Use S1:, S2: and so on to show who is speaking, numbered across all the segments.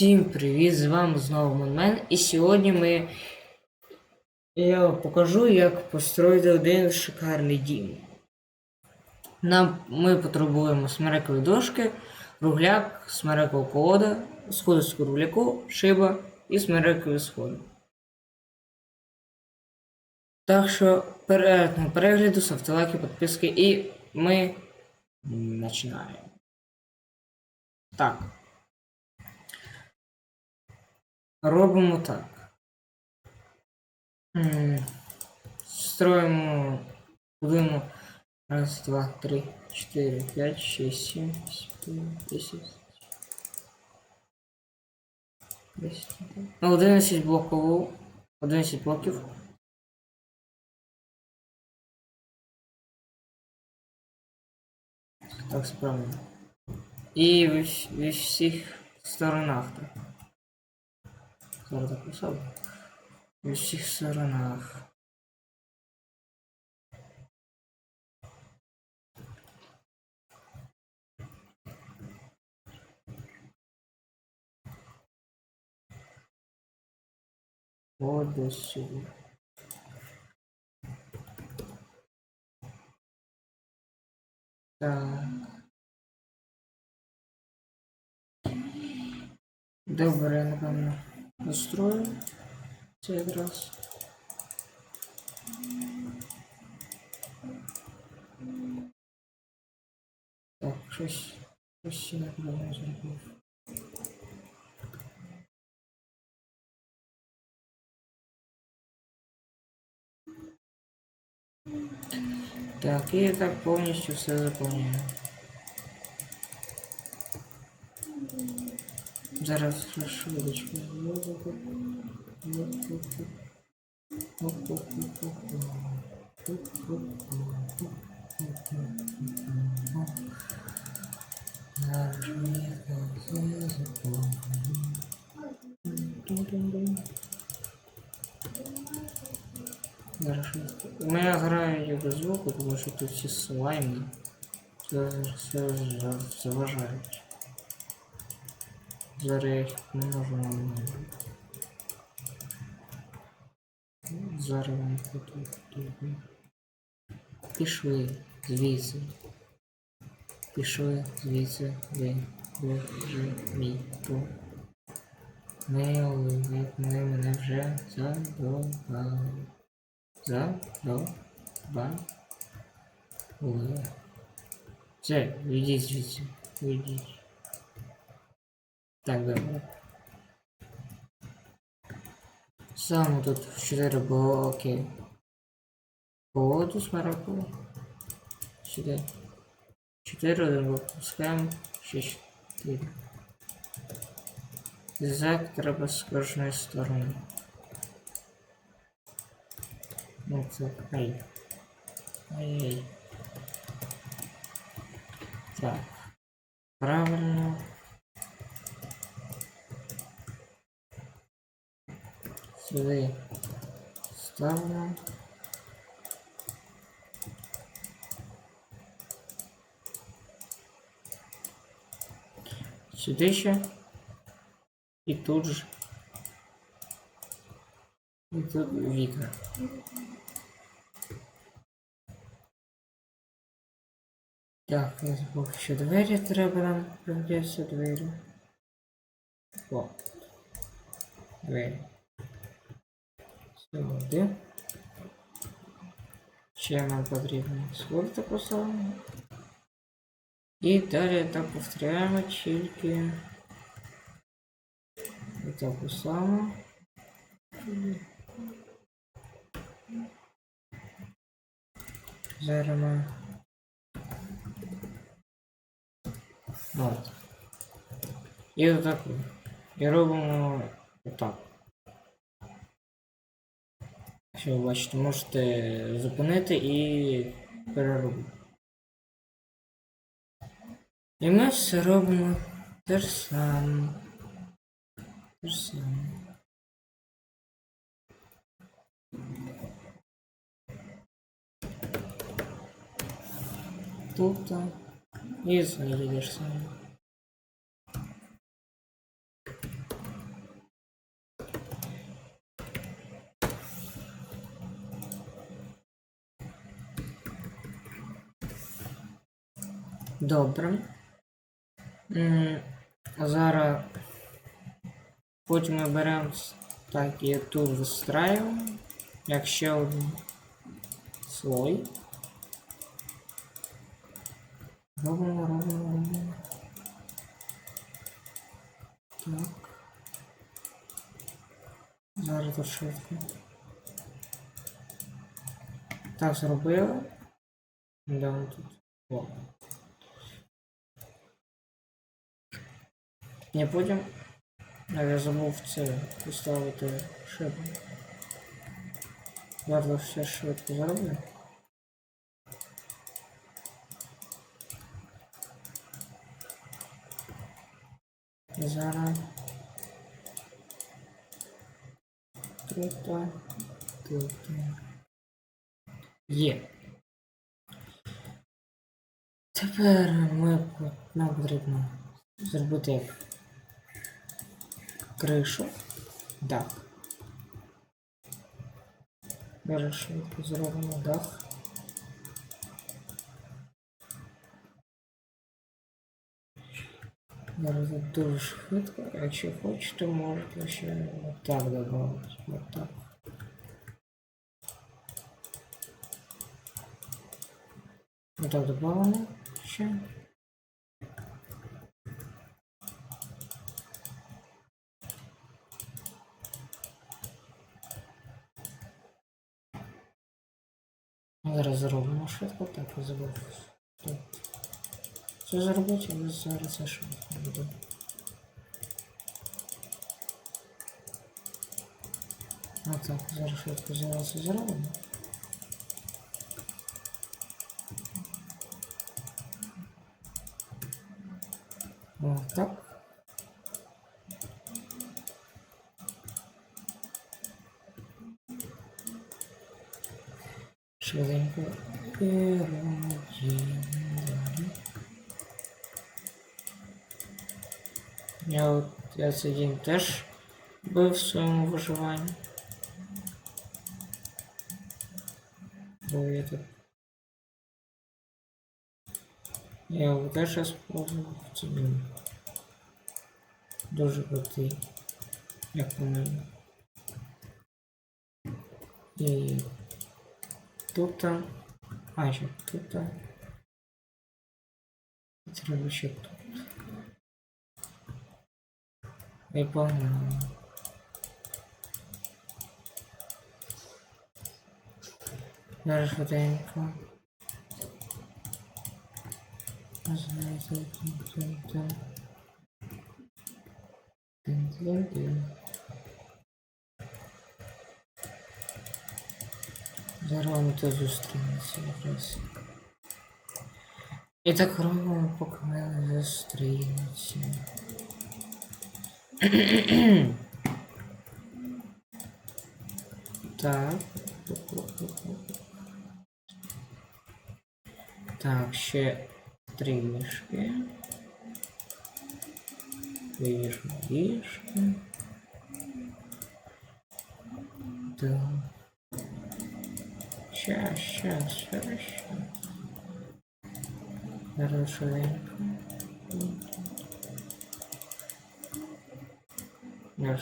S1: Всім привіт! З вами знову Монмен. І сьогодні ми. Я вам покажу, як построїти один шикарний дім. Нам ми потребуємо смерекові дошки, кругляк, смерекового колода, сходи з кругляку, шиба і смерекові сходи. Так що перегляду перегляду, ставте лайки, підписки і ми починаємо. Так. Робимо так. Строїмо, будуємо раз, два, три, чотири, п'ять, шість, сім, десять. Десять. Ну, 11 блоків. 11 блоків. Так, справді. І в, в всіх сторонах так. Зараз так писав. В усіх сторонах. Вот до сюди. Настрою. Це якраз. Так, я неправильно зробив. Так, і так повністю все заповнюю. Зараз швидочку. Зараз швидко. У мене грає без звуку, тому що тут всі все заважають. Зараз я не можу нам. Зараз вам тут. Пішли звідси. Пішли звідси ви боже мій по. Мейли, як вони мене вже задовбали. Задовбали. Це, відійдіть звідси, відійдіть. Так, добре. Саме тут в 4 блоки. Колоду смараку. Сюди. 4 один блок пускаємо. Ще 4. Зак треба з кожної сторони. Ну це ай. Ай-яй. Так. Правильно. Сюди ставимо. Сюди ще. І тут же. І тут вікна. Так, я забув, що двері треба нам придеться двері. О. Двері. Сюди. Ще нам потрібно сходити поставимо. І далі так повторяємо тільки таку саму. Зараз ми От. І отак. І робимо отак. Що бачите, можете зупинити і переробити. І ми все робимо те ж саме. Те ж саме. Тут і знайдеш саме. Добре. М, Зараз потім ми беремо с- так і тут вистраюємо, як ще один слой. Робимо, робимо, робимо. Так. Зараз тут швидко. Так зробили. Де воно тут? О. Не потім. А я забув це поставити шибу. Зараз все швидко зроблю. І зараз. Тут. Тут. Є. Тепер ми, нам потрібно зробити кришу. Дах. Зараз швидко зробимо дах. Зараз дуже швидко. Якщо хочете, можете ще отак додати. Отак. Отак додамо ще. Зробимо швидко, так я забув. Тут. Це зробити, але зараз це швидко буде. Отак, зараз швидко зараз це зробимо. О, так. Швиденько. Перейдемо далі. Я от я цей день теж був в своєму виживанні. Бо я тут. Я його теж спробував в цей день. Дуже крутий, як по мені. І тут, а ще тут. І Треба ще тут. І погнали. Зараз швиденько. Знаєте, тин-тин-тин. Тин-тин-тин. Зараз вони тут зустрінуться якраз. І так робимо, поки вони зустрінуться. Так. Так, ще три мішки. Виріжемо ліжки. Так. Щас, щас, щас, щас. Зараз На.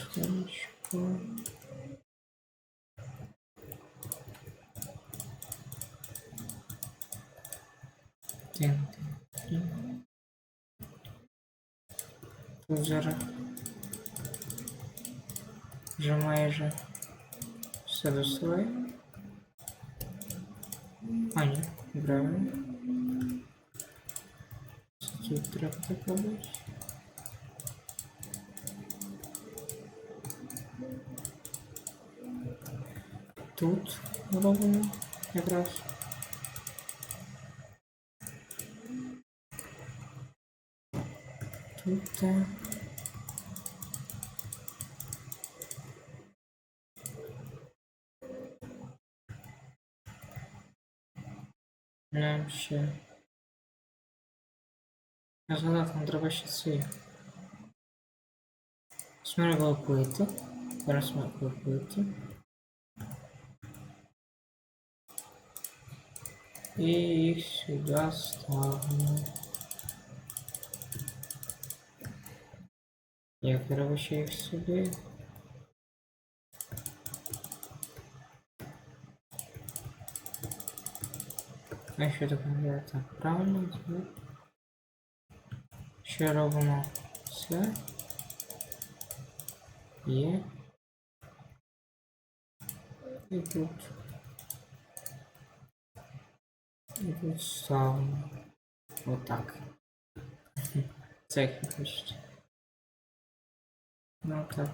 S1: Тут зараз вже майже все достроє. А, ні, правильно. Це Тут треба Тут робимо якраз. Тут. Нам ще. Я згадав, нам треба ще ці. Смерго пити. Зараз смерго пити. И их сюда ставлю. Я, короче, их сюда. А еще такое так правильно делаю. Ще робимо все. Є. І тут. Тут ставимо. Отак. Це як ви хочете. Ну так.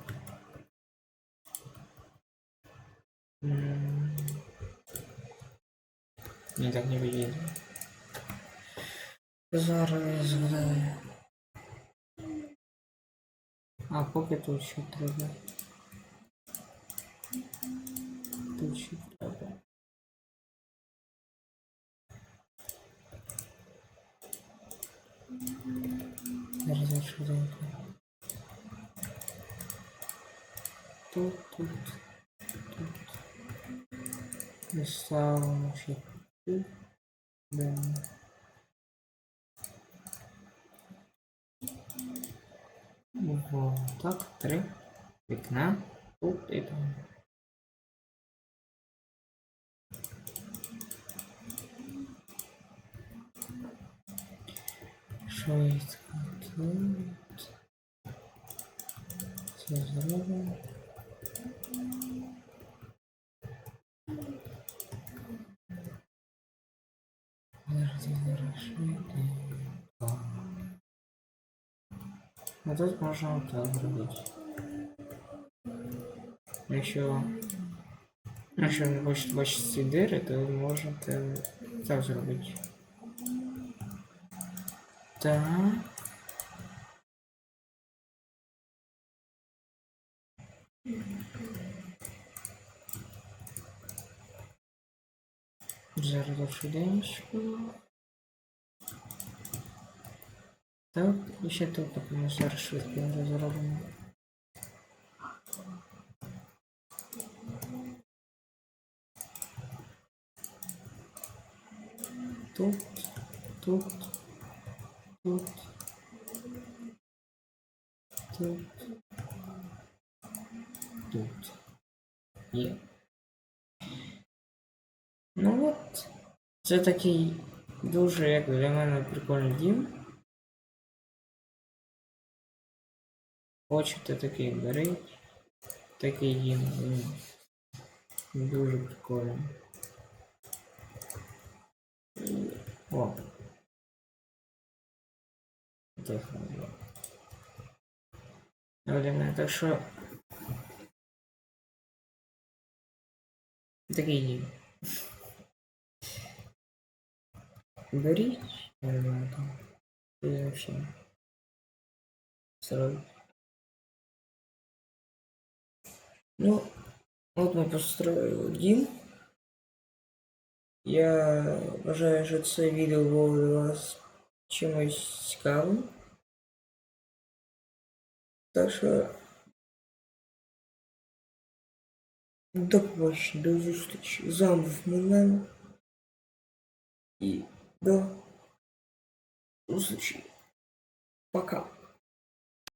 S1: Ні, так не виїде. Зараз. А поки тут ще треба. Ще так, три вікна тут і там. Тут. Це зробимо. А тут можна так зробити. Якщо, якщо не хочете бачити ці дири, то ви можете так зробити. Так. Зараз швиденько. Так, і ще тут напевно зараз швидко зробимо. Тут, тут, тут, тут, тут. Є. Ну от, це такий дуже, як для мене, прикольний дім. Хочете такий беріть. Такий дім. він Дуже прикольний. І- О. Технологія. Ну, для мене так що. Такий дім. Беріть, я не знаю там. І вообще. Сразу. Ну, от ми построїли дім. Я вважаю, що це відео було для вас чимось цікавим. Так що до побачення, до зустрічі. З вами був Милен. І до зустрічі. Пока.